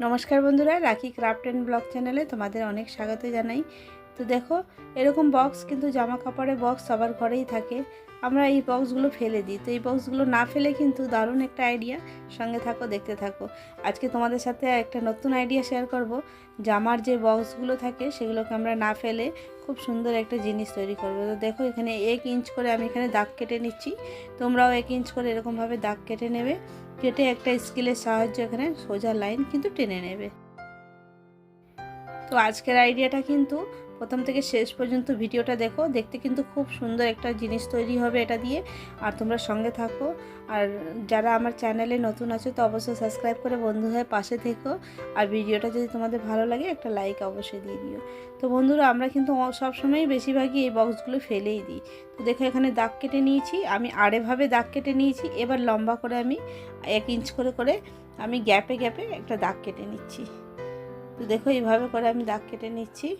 নমস্কার বন্ধুরা রাখি ক্রাফট অ্যান্ড ব্লগ চ্যানেলে তোমাদের অনেক স্বাগত জানাই। তো দেখো, এরকম বক্স কিন্তু জামা কাপড়ের বক্স সবার ঘরেই থাকে। আমরা এই বক্সগুলো ফেলে দিই। তো এই বক্সগুলো না ফেলে কিন্তু দারুণ একটা আইডিয়া সঙ্গে থাকো, দেখতে থাকো। আজকে তোমাদের সাথে একটা নতুন আইডিয়া শেয়ার করব। জামার যে বক্সগুলো থাকে, সেগুলোকে আমরা না ফেলে খুব সুন্দর একটা জিনিস তৈরি করব। তো দেখো, এখানে এক ইঞ্চ করে আমি এখানে দাগ কেটে নিচ্ছি। তোমরাও এক ইঞ্চ করে এরকমভাবে দাগ কেটে নেবে। কেটে একটা স্কেলের সাহায্যে এখানে সোজা লাইন কিন্তু টেনে নেবে। তো আজকের আইডিয়াটা কিন্তু প্রথম থেকে শেষ পর্যন্ত ভিডিওটা দেখো, দেখতে কিন্তু খুব সুন্দর একটা জিনিস তৈরি হবে এটা দিয়ে। আর তোমরা সঙ্গে থাকো। আর যারা আমার চ্যানেলে নতুন আছে, তো অবশ্যই সাবস্ক্রাইব করে বন্ধু হয়ে পাশে থেকো। আর ভিডিওটা যদি তোমাদের ভালো লাগে, একটা লাইক অবশ্যই দিয়ে দিও। তো বন্ধুরা, আমরা কিন্তু সবসময়ই বেশিরভাগই এই বক্সগুলো ফেলেই দিই। তো দেখো, এখানে দাগ কেটে নিয়েছি। আমি আড়েভাবে দাগ কেটে নিয়েছি। এবার লম্বা করে আমি এক ইঞ্চ করে করে আমি গ্যাপে গ্যাপে একটা দাগ কেটে নিচ্ছি। তো দেখো, এইভাবে করে আমি দাগ কেটে নিচ্ছি।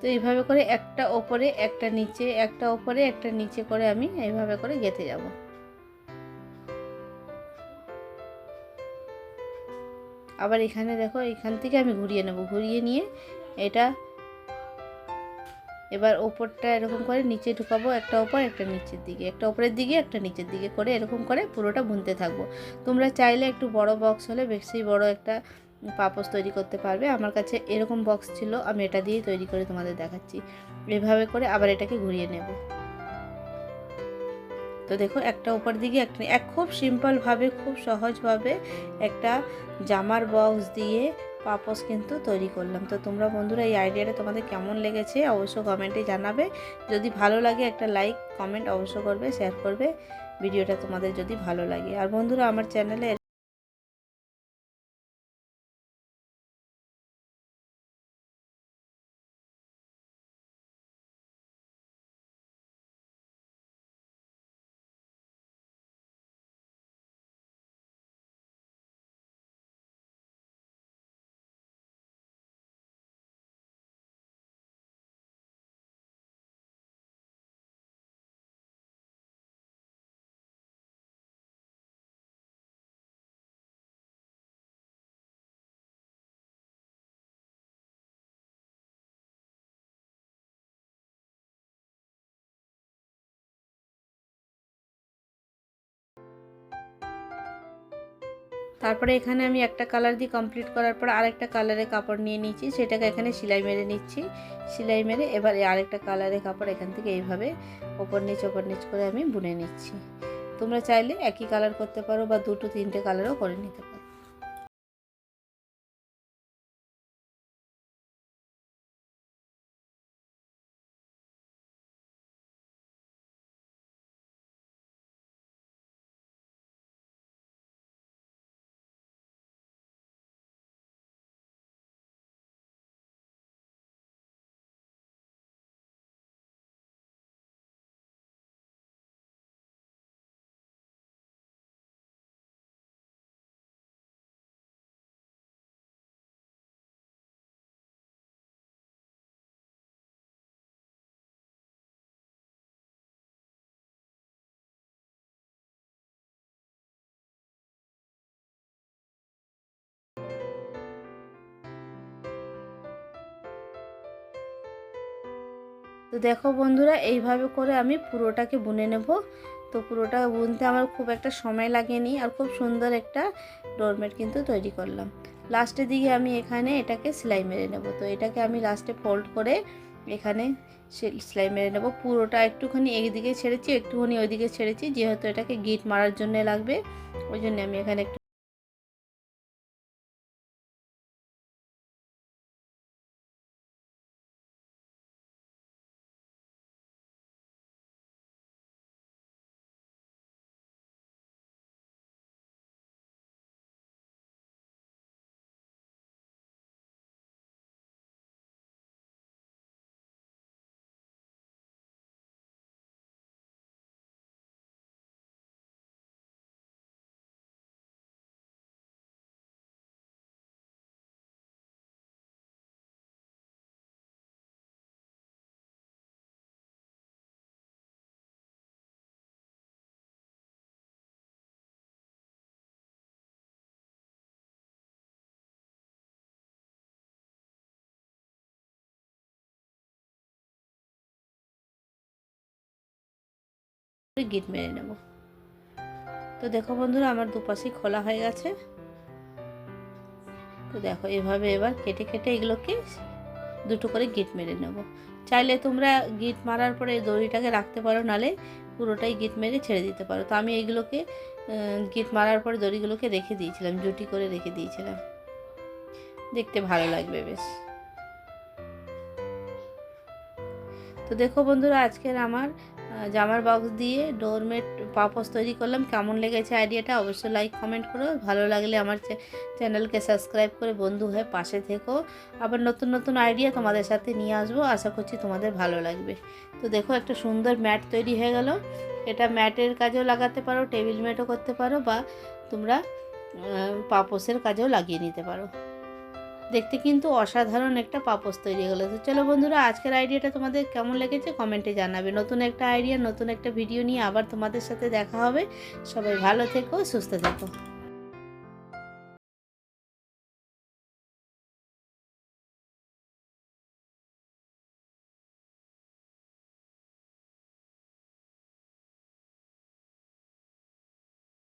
তো এইভাবে করে একটা ওপরে, একটা নিচে, একটা ওপরে, একটা নিচে করে আমি এইভাবে করে গেঁথে যাব। আবার এখানে দেখো, এখান থেকে আমি ঘুরিয়ে নেব। ঘুরিয়ে নিয়ে এটা এবার ওপরটা এরকম করে নিচে ঢুকাবো, একটা ওপর, একটা নিচের দিকে। একটা ওপরের দিকে, একটা নিচের দিকে করে এরকম করে পুরোটা বুনতে থাকব। তোমরা চাইলে একটু বড় বক্স হলে বেশি বড় একটা পাপোস তৈরি করতে পারবে। আমার কাছে এরকম বক্স ছিল, আমি এটা দিয়েই তৈরি করে তোমাদের দেখাচ্ছি। এভাবে করে আবার এটাকে ঘুরিয়ে নেব। তো দেখো, একটা উপর দিকে একটা এক খুব সিম্পলভাবে খুব সহজভাবে একটা জামার বক্স দিয়ে পাপোস কিন্তু তৈরি করলাম। তো তোমরা বন্ধুরা, এই আইডিয়াটা তোমাদের কেমন লেগেছে অবশ্য কমেন্টে জানাবে। যদি ভালো লাগে একটা লাইক কমেন্ট অবশ্য করবে শেয়ার করবে। ভিডিওটা তোমাদের যদি ভালো লাগে। আর বন্ধুরা, আমার চ্যানেলে তারপরে এখানে আমি একটা কালার দিয়ে কমপ্লিট করার পর আরেকটা কালারে কাপড় নিয়ে নিচ্ছি সেটাকে এখানে সেলাই মেরে নিচ্ছি। সেলাই মেরে এবার আরেকটা কালারে কাপড় এখান থেকে এইভাবে ওপর নিচ ওপর নিচ করে আমি বুনে নিচ্ছি। তোমরা চাইলে একই কালার করতে পারো বা দুটো, তিনটে কালারও করে নিতে পারো। তো দেখো বন্ধুরা, এইভাবে করে আমি পুরোটাকে বুনে নেব। তো পুরোটা বুনতে আমার খুব একটা সময় লাগেনি আর খুব সুন্দর একটা ডোরমেট কিন্তু তৈরি করলাম। লাস্টের দিকে আমি এখানে এটাকে সেলাই মেরে নেব। তো এটাকে আমি লাস্টে ফোল্ড করে এখানে সেলাই মেরে নেব। পুরোটা একটুখানি দিকে ছেড়েছি, একটুখানি ওইদিকে ছেড়েছি, যেহেতু এটাকে গিট মারার জন্য লাগবে, ওই জন্য আমি এখানে একটু গিট মেরে নেব। তো দেখো বন্ধুরা, আমার দুপাশেই খোলা হয়ে গেছে। তো দেখো, এভাবে এবার কেটে কেটে এগুলোকে দুটো করে গিট মেরে নেব। চাইলে তোমরা গিট মারার পরে দড়িটাকে রাখতে পারো, নালে পুরোটাই গিট মেরে ছেড়ে দিতে পারো। তো আমি এইগুলোকে গিট মারার পরে দড়িগুলোকে রেখে দিয়েছিলাম, জুটি করে রেখে দিয়েছিলাম। দেখতে ভালো লাগবে বেশ। তো দেখো বন্ধুরা, আজকের আমার জামার বক্স দিয়ে ডোরমেট পাপস তৈরি করলাম। কেমন লেগেছে আইডিয়াটা অবশ্যই লাইক কমেন্ট করো। ভালো লাগলে আমার চ্যানেলকে সাবস্ক্রাইব করে বন্ধু হয়ে পাশে থেকো। আবার নতুন নতুন আইডিয়া তোমাদের সাথে নিয়ে আসব। আশা করছি তোমাদের ভালো লাগবে। তো দেখো একটা সুন্দর ম্যাট তৈরি হয়ে গেল। এটা ম্যাটের কাজেও লাগাতে পারো টেবিল ম্যাটও করতে পারো বা তোমরা পাপসের কাজেও লাগিয়ে নিতে পারো। দেখতে কিন্তু অসাধারণ একটা পাপস তৈরি হলো। তো চলো বন্ধুরা, আজকের আইডিয়াটা তোমাদের কেমন লেগেছে কমেন্টে জানাবে। নতুন একটা আইডিয়া, নতুন একটা ভিডিও নিয়ে আবার তোমাদের সাথে দেখা হবে। সবাই ভালো থেকো, সুস্থ থেকো।